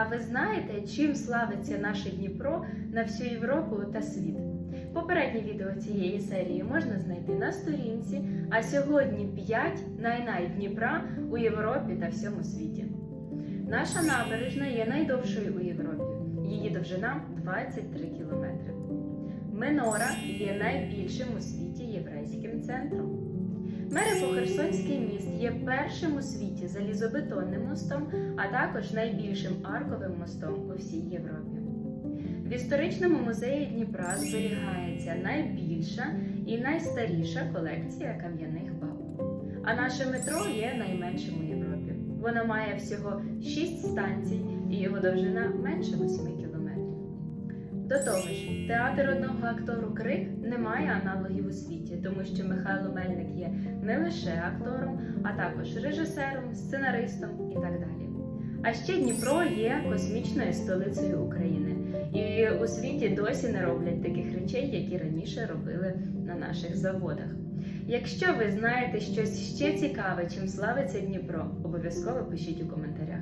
А ви знаєте, чим славиться наше Дніпро на всю Європу та світ? Попереднє відео цієї серії можна знайти на сторінці, а сьогодні 5 най-най Дніпра у Європі та всьому світі. Наша набережна є найдовшою у Європі. Її довжина 23 кілометри. Менора є найбільшим у світі єврейським центром. Мерепо-Херсонський міст першим у світі залізобетонним мостом, а також найбільшим арковим мостом у всій Європі. В історичному музеї Дніпра зберігається найбільша і найстаріша колекція кам'яних баб. А наше метро є найменшим у Європі. Воно має всього 6 станцій і його довжина менше 8 кілометрів. До того ж, театр одного актору Крик не має аналогів у світі, тому що Михайло Мельник є не лише актором, а також режисером, сценаристом і так далі. А ще Дніпро є космічною столицею України, і у світі досі не роблять таких речей, які раніше робили на наших заводах. Якщо ви знаєте щось ще цікаве, чим славиться Дніпро, обов'язково пишіть у коментарях.